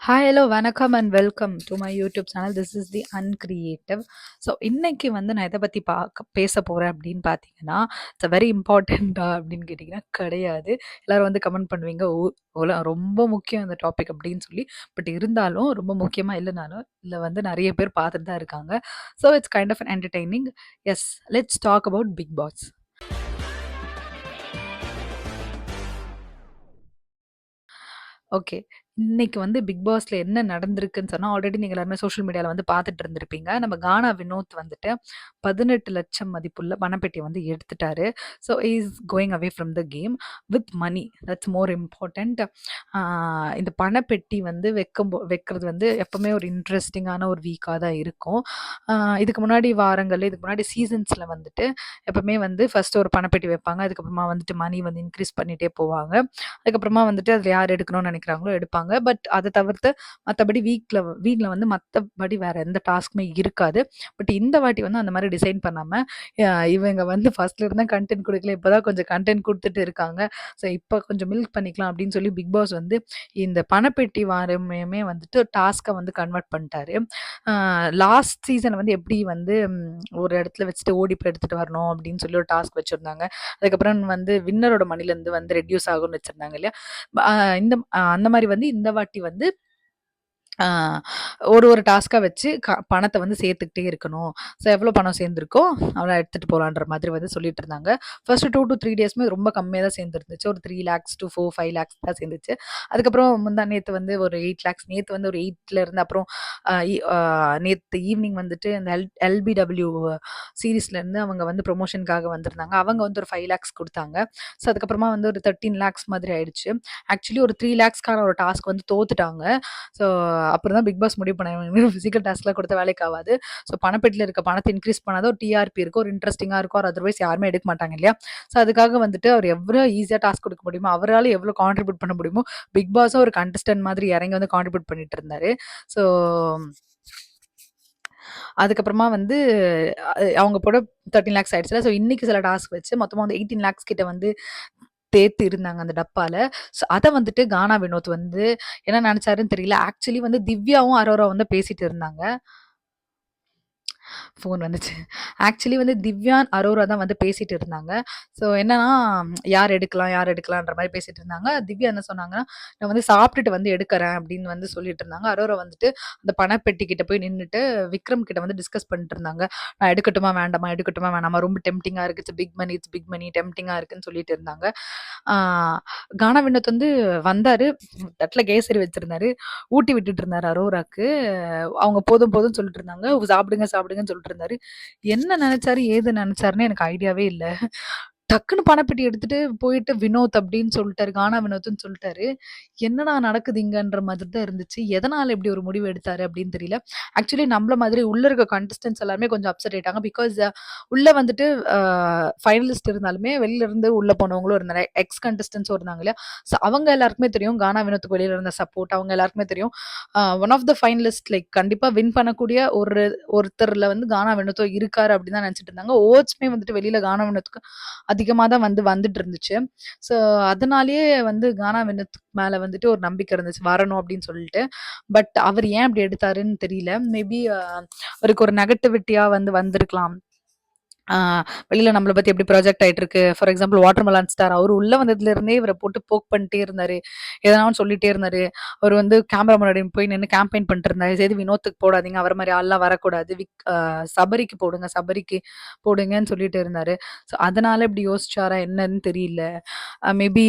Hi hello வணக்கம் and welcome to my YouTube channel this is the uncreative so இன்னைக்கு வந்து நான் எதை பற்றி பார்க்க பேச போகிறேன் அப்படின்னு பார்த்தீங்கன்னா இட்ஸ் வெரி இம்பார்ட்டண்ட்டா அப்படின்னு கேட்டிங்கன்னா கிடையாது. எல்லோரும் வந்து கமெண்ட் பண்ணுவீங்க ஓ ஓல ரொம்ப முக்கியம் இந்த டாபிக் அப்படின்னு சொல்லி. பட் இருந்தாலும் ரொம்ப முக்கியமாக இல்லைனாலும் இதில் வந்து நிறைய பேர் பார்த்துட்டு தான் இருக்காங்க. So it's kind of entertaining yes let's talk about Bigg Boss okay. இன்னைக்கு வந்து பிக் பாஸ்ல என்ன நடந்திருக்குன்னு சொன்னா, ஆல்ரெடி நீங்க எல்லாருமே சோஷியல் மீடியால வந்து பார்த்துட்டு இருந்திருப்பீங்க. நம்ம கானா வினோத் வந்துட்டு 18,00,000 மதிப்புள்ள பணப்பெட்டிய வந்து எடுத்துட்டாரு. So he is going away from the game with money. That's more important. Ah இந்த பணப்பெட்டி வந்து வைக்கும்போ வைக்கிறது வந்து எப்பவுமே ஒரு இன்ட்ரெஸ்டிங்கான ஒரு வீக்கா தான் இருக்கும். ஆ இதுக்கு முன்னாடி வாரங்கள்ல, இதுக்கு முன்னாடி சீசன்ஸ்ல வந்துட்டு எப்பவுமே வந்து ஃபர்ஸ்ட் ஒரு பணப்பெட்டி வைப்பாங்க. அதுக்கப்புறமா வந்துட்டு மணி வந்து இன்க்ரீஸ் பண்ணிட்டே போவாங்க. அதுக்கப்புறமா வந்துட்டு அதில யார் எடுக்கணும்னு நினைக்கிறாங்களோ எடுப்பாங்க. பட் அதை தவிர்த்து மற்றபடி வீக்கில் வீக்கில் வந்து மற்றபடி வேற எந்த டாஸ்க்குமே இருக்காது. பட் இந்த வாட்டி வந்து அந்த மாதிரி டிசைன் பண்ணாமல் இவங்க வந்து ஃபர்ஸ்ட்ல இருந்தால் கன்டென்ட் கொடுக்கல இப்போ தான் கொஞ்சம் கன்டென்ட் கொடுத்துட்டு இருக்காங்க. ஸோ இப்போ கொஞ்சம் மில்க் பண்ணிக்கலாம் அப்படின்னு சொல்லி பிக் பாஸ் வந்து இந்த பணப்பெட்டி வாரமே வந்துட்டு டாஸ்க்கை வந்து கன்வெர்ட் பண்ணிட்டாரு. லாஸ்ட் சீசன் வந்து எப்படி வந்து ஒரு இடத்துல வச்சுட்டு ஓடி போய் எடுத்துட்டு வரணும் அப்படின்னு சொல்லி ஒரு டாஸ்க் வச்சுருந்தாங்க அதுக்கப்புறம் வந்து வின்னரோட மணிலேருந்து வந்து ரெடியூஸ் ஆகும்னு வச்சுருந்தாங்க இல்லையா? இந்த அந்த மாதிரி வந்து இந்த வாட்டி வந்து ஒரு ஒரு டாஸ்க்காக வச்சு க பணத்தை வந்து சேர்த்துக்கிட்டே இருக்கணும். ஸோ எவ்வளோ பணம் சேர்ந்துருக்கோ அவ்வளோ எடுத்துகிட்டு போகலான்ற மாதிரி வந்து சொல்லிட்டு இருந்தாங்க. ஃபர்ஸ்ட் டூ டு த்ரீ டேஸ்மே ரொம்ப கம்மியாக தான் சேர்ந்துருந்துச்சு ஒரு த்ரீ லேக்ஸ் டூ 4, 5 லேக்ஸ் தான் சேர்ந்துச்சு. அதுக்கப்புறம் முந்தா நேற்று வந்து ஒரு எயிட் லேக்ஸ் நேற்று வந்து ஒரு எயிட்டில் இருந்து அப்புறம் நேற்று இ ஈவினிங் வந்துட்டு இந்த எல் எல்பிடபிள்யூ சீரிஸ்லேருந்து அவங்க வந்து ப்ரொமோஷனுக்காக வந்திருந்தாங்க. அவங்க வந்து ஒரு ஃபைவ் லேக்ஸ் கொடுத்தாங்க ஸோ அதுக்கப்புறமா வந்து ஒரு 13 லேக்ஸ் மாதிரி ஆயிடுச்சு. ஆக்சுவலி ஒரு த்ரீ லேக்ஸ்க்கான ஒரு டாஸ்க் வந்து தோத்துட்டாங்க. ஸோ அப்புறம் தான் பிக் பாஸ் முடிவு பண்ணாங்க. ஃபிசிக்கல் டாஸ்க்லாம் கொடுத்த வேலைக்கு ஆகாது ஸோ பணப்பெட்டில் இருக்க பணத்தை இன்க்ரீஸ் பண்ணாத ஒரு டிஆர்பி இருக்கும். ஒரு இன்ட்ரெஸ்டிங்காக இருக்கும். அதர்வைஸ் யாருமே எடுக்க மாட்டாங்க இல்லையா? ஸோ அதுக்காக வந்துட்டு அவர் எவ்வளோ ஈஸியாக டாஸ்க் கொடுக்க முடியுமோ, அவரால் எவ்வளோ கான்ட்ரிபியூட் பண்ண முடியுமோ, பிக் பாஸும் ஒரு கண்டஸ்டன்ட் மாதிரி இறங்கி வந்து கான்ட்ரிபியூட் பண்ணிட்டு இருந்தாரு. ஸோ அதுக்கப்புறமா வந்து அவங்க போட 13 லேக்ஸ் ஆயிடுச்சுல. ஸோ இன்னைக்கு சில டாஸ்க் வச்சு மொத்தமாக வந்து 18 லேக்ஸ் கிட்ட வந்து தேத்து இருந்தாங்க அந்த டப்பால. ஸோ அதை வந்துட்டு கானா வினோத் வந்து என்ன நினைச்சாருன்னு தெரியல. ஆக்சுவலி வந்து திவ்யாவும், அரோராவும் வந்து பேசிட்டு இருந்தாங்க. ஃபோன் வந்துச்சு. ஆக்சுவலி வந்து திவ்யா, அரோரா தான் வந்து பேசிட்டு இருந்தாங்க. ஸோ என்னன்னா, யார் எடுக்கலாம், யார் எடுக்கலான்ற மாதிரி பேசிட்டு இருந்தாங்க. திவ்யா என்ன சொன்னாங்கன்னா, நான் வந்து சாப்பிட்டுட்டு வந்து எடுக்கிறேன் அப்படின்னு வந்து சொல்லிட்டு இருந்தாங்க. அரோரா வந்துட்டு அந்த பணப்பெட்டி கிட்ட போய் நின்றுட்டு விக்ரம் கிட்ட வந்து டிஸ்கஸ் பண்ணிட்டு இருந்தாங்க. நான் எடுக்கட்டுமா, வேண்டாமா? எடுக்கட்டுமா, வேணாமா? ரொம்ப டெம்டிங்காக இருக்கு. It's big money, it's big money. டெம்டிங்காக இருக்குன்னு சொல்லிட்டு இருந்தாங்க. கானா வினோத் வந்து வந்தாரு. தட்டில் கேசரி வச்சிருந்தாரு. ஊட்டி விட்டுட்டு இருந்தாரு அரோராக்கு. அவங்க போதும் போதும் சொல்லிட்டு இருந்தாங்க. சாப்பிடுங்க சாப்பிடுங்க, சாப்பிடுங்கன்னு சொல்லிட்டு இருந்தாரு. என்ன நினைச்சாரு, ஏது நினைச்சாருன்னு எனக்கு ஐடியாவே இல்லை டக்குன்னு பணப்பெட்டி எடுத்துட்டு போயிட்டு வினோத் அப்படின்னு சொல்லிட்டாரு. கானா வினோத்னு சொல்லிட்டாரு. என்னடா நடக்குது இங்கன்ற மாதிரி தான் இருந்துச்சு. எதனால இப்படி ஒரு முடிவு எடுத்தாரு அப்படின்னு தெரியல. ஆக்சுவலி நம்மள மாதிரி உள்ள இருக்க கண்டஸ்டன்ஸ் எல்லாருமே கொஞ்சம் அப்செட் ஆயிட்டாங்க. பிகாஸ் உள்ள வந்துட்டு ஃபைனலிஸ்ட் இருந்தாலுமே வெளியில இருந்து உள்ள போனவங்களும் இருந்தாங்க. எக்ஸ் கண்டஸ்டன்ஸும் இருந்தாங்க இல்லையா? ஸோ அவங்க எல்லாருக்குமே தெரியும். கானா வினோத்துக்கு வெளியில இருந்த சப்போர்ட் அவங்க எல்லாருக்குமே தெரியும். One of the finalist like கண்டிப்பா வின் பண்ணக்கூடிய ஒரு ஒருத்தர்ல வந்து கானா வினோத்தோ இருக்காரு அப்படின்னு தான் நினைச்சிட்டு இருந்தாங்க. ஓட்ஸ்மே வந்துட்டு வெளியில கானா வினோத்துக்கு அது அதிகமாக தான் வந்து வந்துட்டு இருந்துச்சு. ஸோ அதனாலேயே வந்து கானா வினோத் மேலே வந்துட்டு ஒரு நம்பிக்கை இருந்துச்சு. வரணும் அப்படின்னு சொல்லிட்டு. பட் அவர் ஏன் அப்படி எடுத்தாருன்னு தெரியல. மேபி அவருக்கு ஒரு நெகட்டிவிட்டியாக வந்து வந்திருக்கலாம். வெளியில் வெளியில நம்மள பத்தி எப்படி ப்ராஜெக்ட் ஆயிட்டு இருக்கு. For example water watermelon star அவர் உள்ள வந்ததுல இருந்தே இவர போட்டு போக் பண்ணிட்டே இருந்தாரு. எதனாலும் சொல்லிகிட்டே சொல்லிட்டே இருந்தாரு. வந்து கேமரா முன்னாடி போய் நின்று கேம்பெயின் பண்ணிட்டு இருந்தாரு. சரி வினோத்துக்கு போடாதீங்க. அவர் மாதிரி ஆள்லாம் வரக்கூடாது. விக் சபரிக்கு போடுங்க, சபரிக்கு போடுங்கன்னு சொல்லிட்டு இருந்தாரு. ஸோ அதனால இப்படி யோசிச்சாரா என்னன்னு தெரியல. மேபி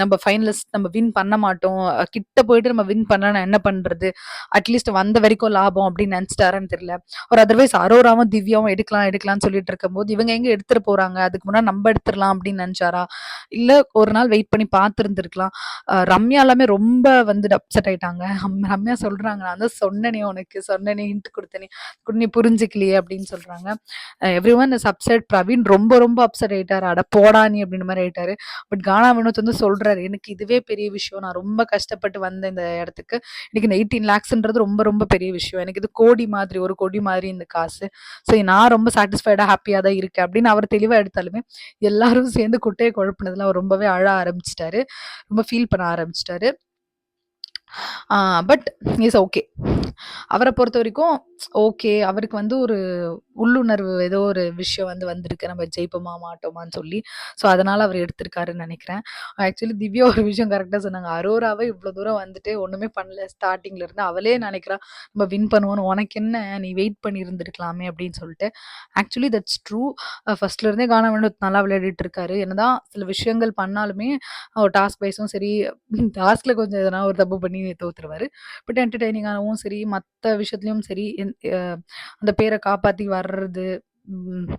நம்ம ஃபைனலிஸ்ட் நம்ம வின் பண்ண மாட்டோம். கிட்ட போயிட்டு நம்ம வின் பண்ணனா என்ன பண்றது? அட்லீஸ்ட் வந்த வரைக்கும் லாபம் அப்படின்னு நினைச்சுட்டாரான்னு தெரியல. ஒரு அதர்வைஸ் அரோராவும், திவ்யாவும் எடுக்கலாம், எடுக்கலாம்னு சொல்லிட்டு இருக்கும் போது இவங்க எங்க எடுத்துட்டு போறாங்க? அதுக்கு முன்னாடி நம்ம எடுத்துடலாம் அப்படின்னு நினைச்சாரா? இல்ல ஒரு நாள் வெயிட் பண்ணி பார்த்துருந்துருக்கலாம் ரம்யா எல்லாமே ரொம்ப வந்து அப்செட் ஆயிட்டாங்க. ரம்யா சொல்றாங்க, "நான் தான் சொன்னனே உனக்கு, சொன்னனே ஹிண்ட் கொடுத்தனே கூட நீ புரிஞ்சுக்கலையே" அப்படின்னு சொல்றாங்க. Everyone is upset. பிரவீன் ரொம்ப ரொம்ப அப்செட் ஆயிட்டாரு. "அட போடா நீ" அப்படின்னு மாரி ஆயிட்டாரு. பட் கானா வினோத் வந்து சொல்றாரு, "எனக்கு இதுவே பெரிய விஷயம். நான் ரொம்ப கஷ்டப்பட்டு வந்தேன் இந்த இடத்துக்கு. எனக்கு இந்த 18 லேக்ஸ்ன்றது ரொம்ப ரொம்ப பெரிய விஷயம். எனக்கு இது கோடி மாதிரி, ஒரு கொடி மாதிரி இந்த காசு. ஸோ நான் ரொம்ப சாட்டிஸ்ஃபைடாக ஹாப்பியாக தான் இருக்கேன்" அப்படின்னு அவர் தெளிவாக எடுத்தாலுமே, எல்லாரும் சேர்ந்து குட்டையை குழப்புனதுல அவர் ரொம்பவே அழ ஆரம்பிச்சிட்டாரு. ரொம்ப ஃபீல் பண்ண ஆரம்பிச்சிட்டாரு. பட் இஸ் ஓகே அவரை பொறுத்த வரைக்கும் ஓகே அவருக்கு வந்து ஒரு உள்ளுணர்வு ஏதோ ஒரு விஷயம் வந்து வந்திருக்கு. நம்ம ஜெயிப்போமா மாட்டோமான்னு சொல்லி. ஸோ அதனால் அவர் எடுத்திருக்காருன்னு நினைக்கிறேன். ஆக்சுவலி திவ்யா ஒரு விஷயம் கரெக்டாக சொன்னாங்க. அரோராவே இவ்வளோ தூரம் வந்துட்டு ஒன்றுமே பண்ணல. ஸ்டார்டிங்கில் இருந்து அவளே நினைக்கிறா நம்ம வின் பண்ணுவோன்னு உனக்கு என்ன? நீ வெயிட் பண்ணி இருந்திருக்கலாமே அப்படின்னு சொல்லிட்டு. ஆக்சுவலி தட்ஸ் ட்ரூ ஃபஸ்ட்லேருந்தே கானா நல்லா விளையாடிட்டு இருக்காரு என்னதான் சில விஷயங்கள் பண்ணாலுமே டாஸ்க் வைஸும் சரி டாஸ்கில் கொஞ்சம் எதனா ஒரு தப்பு பண்ணி தோத்துருவாரு. பட் என்டர்டைனிங்காகவும் சரி மற்ற விஷயத்துலையும் சரி அந்த பேரை காப்பாற்றி வர்றது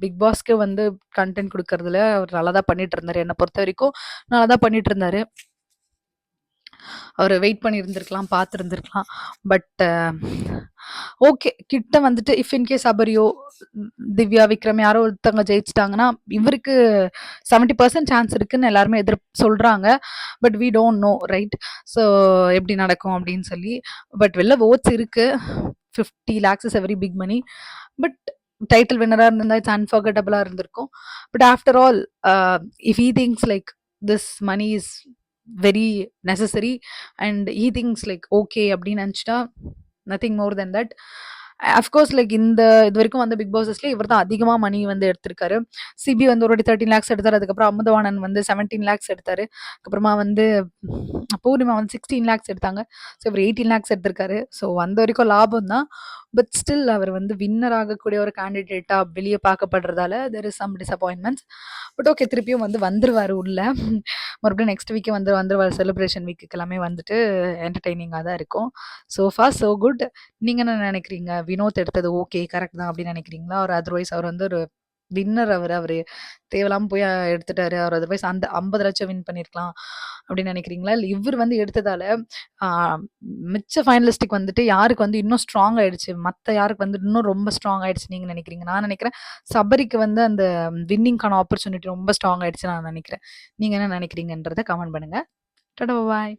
பிக் பாஸ்க்கு வந்து கண்டென்ட் கொடுக்கறதுல அவர் நல்லா தான் பண்ணிட்டு இருந்தாரு. என்னை பொறுத்த வரைக்கும் நல்லா தான் பண்ணிட்டு இருந்தாரு. அவர் வெயிட் பண்ணியிருந்திருக்கலாம் பார்த்துருந்துருக்கலாம். பட் ஓகே கிட்ட வந்துட்டு இஃப் இன்கேஸ் அபரியோ திவ்யா விக்ரம் யாரோ ஒருத்தவங்க ஜெயிச்சிட்டாங்கன்னா இவருக்கு செவன்டி பர்சன்ட் சான்ஸ் இருக்குன்னு எல்லாருமே எதிர் சொல்கிறாங்க but we don't know right so எப்படி நடக்கும் அப்படின்னு சொல்லி. பட் வெளில ஓட்ஸ் இருக்கு. Fifty lakhs is very big money but title வின்னராக இருந்திருந்தா இட்ஸ் அன்ஃபர்கட்டபிளாக இருந்திருக்கும். But after all if E things like this money is very necessary and E things like okay அப்படின்னு நினச்சிட்டா nothing more than that of course like இந்த இது வரைக்கும் வந்து big பாஸஸ்ல இவர் தான் அதிகமாக மணி வந்து எடுத்திருக்காரு. சிபி வந்து ஒரு தேர்ட்டின் லேக்ஸ் எடுத்தார் அதுக்கப்புறம் அமுதவாணன் வந்து செவன்டீன் லேக்ஸ் எடுத்தார். அப்புறமா வந்து பூர்ணிமா வந்து சிக்ஸ்டீன் லேக்ஸ் எடுத்தாங்க. ஸோ இவர் எயிட்டீன் லேக்ஸ் எடுத்திருக்காரு. ஸோ வந்த வரைக்கும் லாபம் தான் பட் ஸ்டில் அவர் வந்து வின்னர் ஆகக்கூடிய ஒரு கேண்டிடேட்டாக வெளியே பார்க்கப்படுறதால there is some disappointments but okay திருப்பியும் வந்து வந்துருவார் உள்ள. மறுபடியும் நெக்ஸ்ட் வீக்கு வந்து வந்துருவார். செலிப்ரேஷன் வீக்கு எல்லாமே வந்துட்டு என்டர்டெய்னிங்காக தான் இருக்கும். ஸோ ஃபார் ஸோ குட் நீங்கள் என்ன நினைக்கிறீங்க? வினோத் எடுத்தது ஓகே கரெக்ட் தான் அப்படின்னு நினைக்கிறீங்களா? அவர் அதர்வைஸ் அவர் வந்து ஒரு வின்னர் அவர் அவர் தேவையில்லாமல் போய் எடுத்துட்டாரு. அவர் அதர்வைஸ் அந்த ஐம்பது லட்சம் வின் பண்ணியிருக்கலாம் அப்படின்னு நினைக்கிறீங்களா? இல்லை இவர் வந்து எடுத்ததால மிச்ச ஃபைனலிஸ்டிக் வந்துட்டு யாருக்கு வந்து இன்னும் ஸ்ட்ராங் ஆயிடுச்சு? மற்ற யாருக்கு வந்து இன்னும் ரொம்ப ஸ்ட்ராங் ஆயிடுச்சு நீங்கள் நினைக்கிறீங்க? நான் நினைக்கிறேன் சபரிக்கு வந்து அந்த வின்னிங்கான ஆப்பர்ச்சுனிட்டி ரொம்ப ஸ்ட்ராங் ஆயிடுச்சு நான் நினைக்கிறேன். நீங்கள் என்ன நினைக்கிறீங்கன்றத கமெண்ட் பண்ணுங்க. டடா பாய்